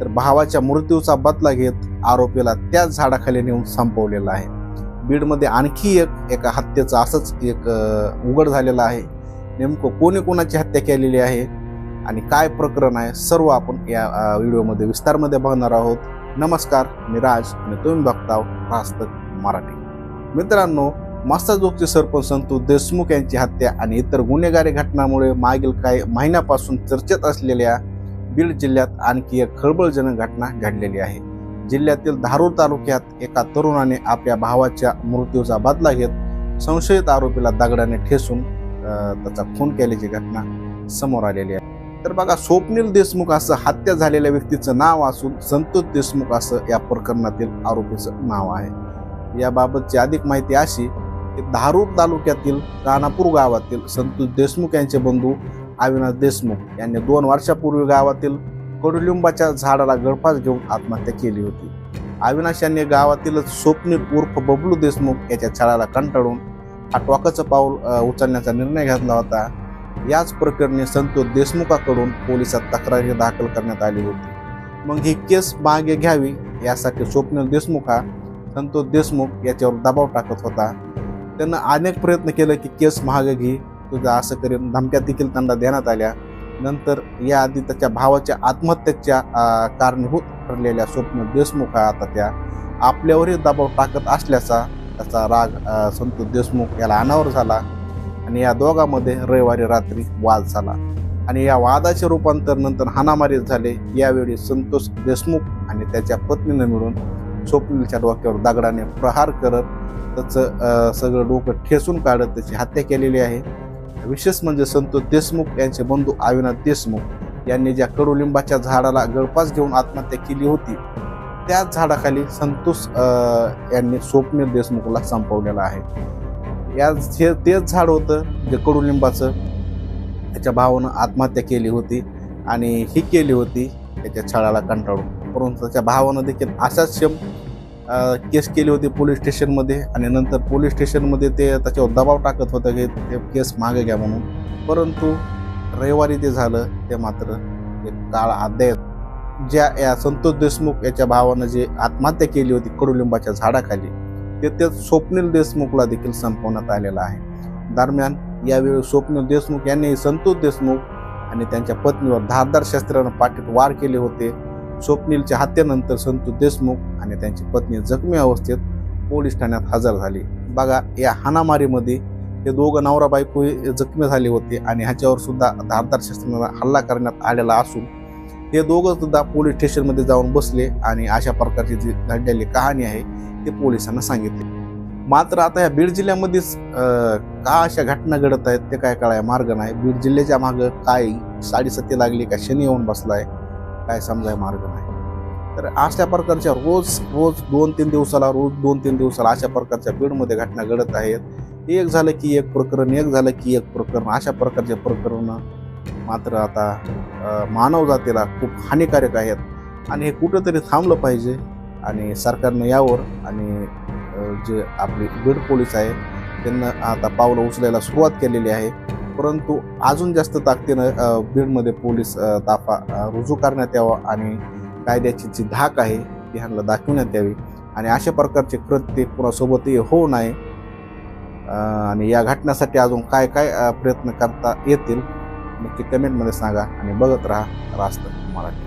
तर भावाच्या मृत्यूचा बदला घेत आरोपीला त्याच झाडाखाली नेऊन संपवलेला आहे. बीडमध्ये आणखी एक एका हत्येचं असंच एक उघड झालेलं आहे. नेमकं कोणी कोणाची हत्या केलेली आहे आणि काय प्रकरण आहे सर्व आपण या व्हिडिओमध्ये विस्तारमध्ये बघणार आहोत. नमस्कार मी राज आणि तुम्ही बघताव रास्तक मराठी. मित्रांनो मास्ताजोगचे सरपंच संतू देशमुख यांची हत्या आणि इतर गुन्हेगारी घटनामुळे मागील काही महिन्यापासून चर्चेत असलेल्या बीड जिल्ह्यात आणखी एक खळबळजनक घटना घडलेली आहे. जिल्ह्यातील धारूर तालुक्यात एका तरुणाने आपल्या भावाच्या मृत्यूचा बदला घेत संशयित आरोपीला दगडाने ठेसून त्याचा खून केल्याची घटना समोर आलेली आहे. तर बघा स्वप्नील देशमुख असं हत्या झालेल्या व्यक्तीचं नाव असून संतोष देशमुख असं या प्रकरणातील आरोपीचं नाव आहे. याबाबतची अधिक माहिती अशी की धारूर तालुक्यातील राणापूर गावातील संतोष देशमुख यांचे बंधू अविनाश देशमुख यांनी दोन वर्षापूर्वी गावातील कडुलिंबाच्या झाडाला गळफास घेऊन आत्महत्या केली होती. अविनाश यांनी गावातीलच स्वप्नील उर्फ बबलू देशमुख याच्या छळाला कंटाळून हा टोकाचं पाऊल उचलण्याचा निर्णय घेतला होता. याच प्रकरणी संतोष देशमुखाकडून पोलिसात तक्रारी दाखल करण्यात आली होती. मग ही केस मागे घ्यावी यासाठी स्वप्नील देशमुख हा संतोष देशमुख याच्यावर दबाव टाकत होता. त्यानं अनेक प्रयत्न केले की केस मागे घे तुझा असं करून धमक्या देखील त्यांना देण्यात आल्या. नंतर याआधी त्याच्या भावाच्या आत्महत्येच्या कारणीभूत ठरलेल्या स्वप्न देशमुख हा आता त्या आपल्यावरही दबाव टाकत असल्याचा त्याचा राग संतोष देशमुख याला अनावर झाला आणि या दोघांमध्ये रविवारी रात्री वाद झाला. आणि या वादाचे रूपांतर नंतर हानामारीत झाले. यावेळी संतोष देशमुख आणि त्याच्या पत्नीनं मिळून स्वप्नीलच्या डोक्यावर दगडाने प्रहार करत त्याचं सगळं डोकं ठेसून काढत त्याची हत्या केलेली आहे. विशेष म्हणजे संतोष देशमुख यांचे बंधू आविनाथ देशमुख यांनी ज्या कडुलिंबाच्या झाडाला गळपास घेऊन आत्महत्या केली होती त्याच झाडाखाली संतोष यांनी स्वप्नील देशमुखला संपवलेला आहे. या हे तेच झाड होतं जे कडुलिंबाचं त्याच्या भावानं आत्महत्या केली होती आणि ही केली होती त्याच्या छळाला कंटाळून. परंतु त्याच्या भावानं देखील अशाच सेम केस केली होती पोलीस स्टेशनमध्ये आणि नंतर पोलीस स्टेशनमध्ये ते त्याच्यावर दबाव टाकत होतं की ते केस मागे घ्या म्हणून. परंतु रविवारी ते झालं ते मात्र एक काळ अध्याय ज्या या संतोष देशमुख याच्या भावानं जे आत्महत्या केली होती कडुलिंबाच्या झाडाखाली ते त्या स्वप्नील देशमुखला देखील संपवण्यात आलेलं आहे. दरम्यान यावेळी स्वप्नील देशमुख यांनी संतोष देशमुख आणि त्यांच्या पत्नीवर धारदार शस्त्रानं पाठीत वार केले होते. स्वप्नीलच्या हत्येनंतर संतू देशमुख आणि त्यांची पत्नी जखमी अवस्थेत पोलीस ठाण्यात हजर झाली. बघा या हाणामारीमध्ये हे दोघं नवरा बायको जखमी झाले होते आणि ह्याच्यावर सुद्धा धारदार शस्त्रांना हल्ला करण्यात आलेला असून हे दोघं सुद्धा पोलीस स्टेशनमध्ये जाऊन बसले आणि अशा प्रकारची जी घडलेली कहाणी आहे ते पोलिसांना सांगितले. मात्र आता या बीड जिल्ह्यामध्येच का अशा घटना घडत आहेत ते काय कळाय मार्ग नाही. बीड जिल्ह्याच्या मागं काय साडेसती लागली का? शनी येऊन आहे काय समजाय मार्ग नाही. तर अशा प्रकारच्या रोज रोज दोन तीन दिवसाला रोज दोन तीन दिवसाला अशा प्रकारच्या बीडमध्ये घटना घडत आहेत. एक झालं की एक प्रकरण एक झालं की एक प्रकरण. अशा प्रकारचे प्रकरण मात्र आता अं, मानव जातीला खूप हानिकारक आहेत. आणि हे कुठंतरी थांबलं पाहिजे. आणि सरकारनं यावर आणि जे आपले बीड पोलीस आहे त्यांना आता पावलं उचलायला सुरुवात केलेली आहे. परंतु अजून जास्त ताकदीनं बीडमध्ये पोलीस ताफा रुजू करण्यात यावा आणि कायद्याची जी धाक आहे ती ह्यांना दाखवण्यात यावी. आणि अशा प्रकारचे कृत्य कुणासोबतही होऊ नये. आणि या घटनेसाठी अजून काय काय प्रयत्न करता येतील नक्की कमेंटमध्ये सांगा आणि बघत राहा रास्त मराठी.